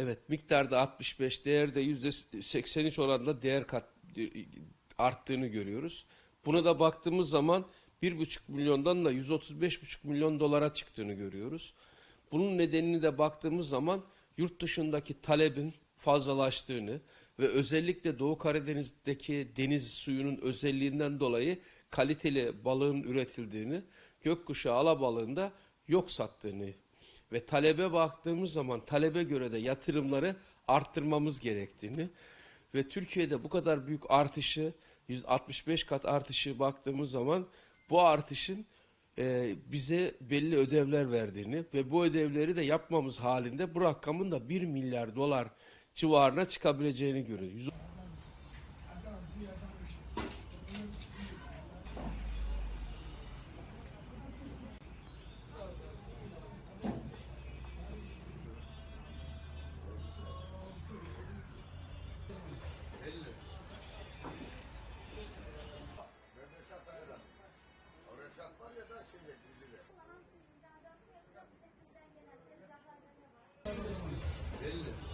Evet miktarda 65 değerde %83 oranla değer kat e, arttığını görüyoruz. Buna da baktığımız zaman 1,5 milyondan da 135,5 milyon dolara çıktığını görüyoruz. Bunun nedenini de baktığımız zaman yurt dışındaki talebin fazlalaştığını ve özellikle Doğu Karadeniz'deki deniz suyunun özelliğinden dolayı kaliteli balığın üretildiğini, gökkuşağı alabalığında yok sattığını ve talebe baktığımız zaman talebe göre de yatırımları arttırmamız gerektiğini ve Türkiye'de bu kadar büyük artışı 165 kat artışı baktığımız zaman bu artışın e, bize belli ödevler verdiğini ve bu ödevleri de yapmamız halinde bu rakamın da 1 milyar dolar civarına çıkabileceğini görüyoruz. Belli.